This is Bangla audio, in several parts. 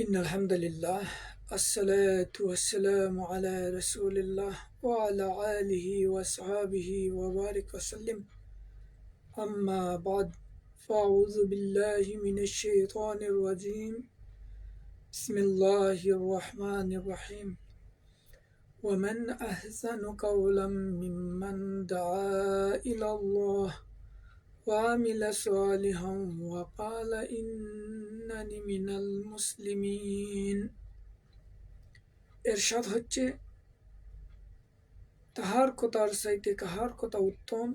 إن الحمد لله الصلاة والسلام على رسول الله وعلى آله وصحبه وبارك وسلم. أما بعد فأعوذ بالله من الشيطان الرجيم. بسم الله الرحمن الرحيم. ومن أحسن قولا ممن دعا إلى الله وعمل صالحا وقال মিনাল মুসলিমিন। এরশাদ হচ্ছে, তাহার কথার সাইতে কাহার কথা উত্তম?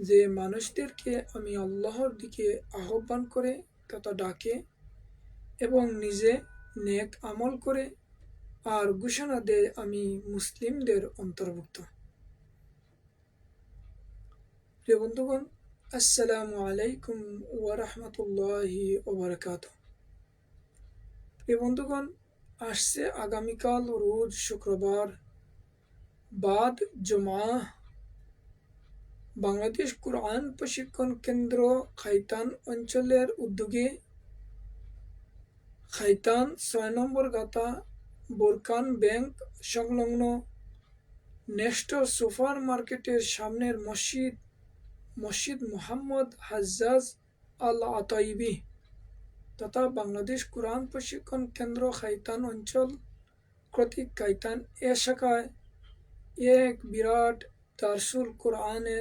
যে মানুষদেরকে আমি আল্লাহর দিকে আহ্বান করে তথা ডাকে এবং নিজে নেক আমল করে, আর ঘোষণা দেয় আমি মুসলিমদের অন্তর্ভুক্ত। প্রিয় বন্ধুগণ আসসালামু আলাইকুম ওয়ারহমতুল্লাহি ওবরাকাত প্রিয় বন্ধুগণ, আসছে আগামীকাল রোজ শুক্রবার বাদ জমা বাংলাদেশ কোরআন প্রশিক্ষণ কেন্দ্র খাইতান অঞ্চলের উদ্যোগে খাইতান ছয় নম্বর গাতা বোরকান ব্যাংক সংলগ্ন নেক্সট সুপার মার্কেটের সামনের মসজিদ মসজিদ মোহাম্মদ হাজ্জাজ আল আতাইবি তথা বাংলাদেশ কোরআন প্রশিক্ষণ কেন্দ্র খাইতান অঞ্চল কর্তৃক খাইতান এ শাখায় এক বিরাট দার্সুল কোরআনে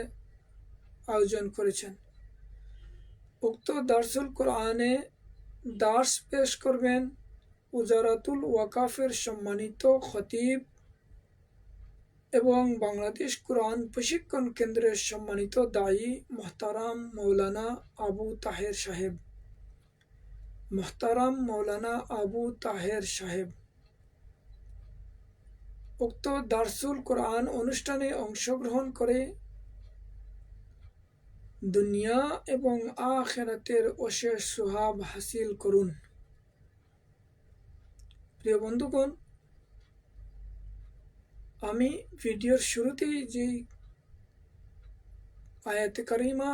আয়োজন করেছেন। উক্ত দার্সুল কোরআনে দার্স পেশ করবেন উজারাতুল ওয়াকাফের সম্মানিত খতিব এবং বাংলাদেশ কোরআন প্রশিক্ষণ কেন্দ্রের সম্মানিত দায়ী মোহতারাম মৌলানা আবু তাহের সাহেব। মোহতারাম মৌলানা আবু তাহের সাহেব। উক্ত দার্সুল কোরআন অনুষ্ঠানে অংশগ্রহণ করে দুনিয়া এবং আখেরাতের অশেষ সুহাব হাসিল করুন। প্রিয় বন্ধুগণ আমি ভিডিওর শুরুতেই যে আয়াতে কারিমা,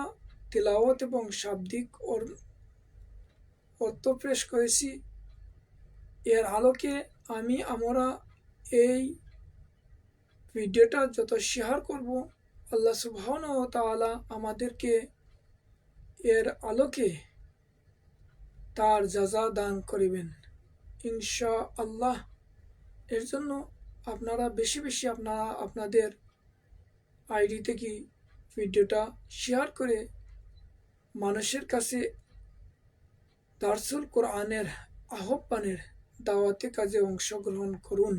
তিলাওয়াত এবং শাব্দিক ওর অর্থ পেশ করেছি, এর আলোকে আমি আমরা এই ভিডিওটা যত শেয়ার করব, আল্লাহ সুবহান ও তালা আমাদেরকে এর আলোকে তার যাজা দান করিবেন। ইনশা আল্লাহ এর জন্য আপনারা বেশি বেশি আপনারা আপনাদের আইডিতে কি ভিডিওটা শেয়ার করে মানুষের কাছে দার্সুল কোরআনের আহ্বানের দাওয়াতে কাজে অংশগ্রহণ করুন?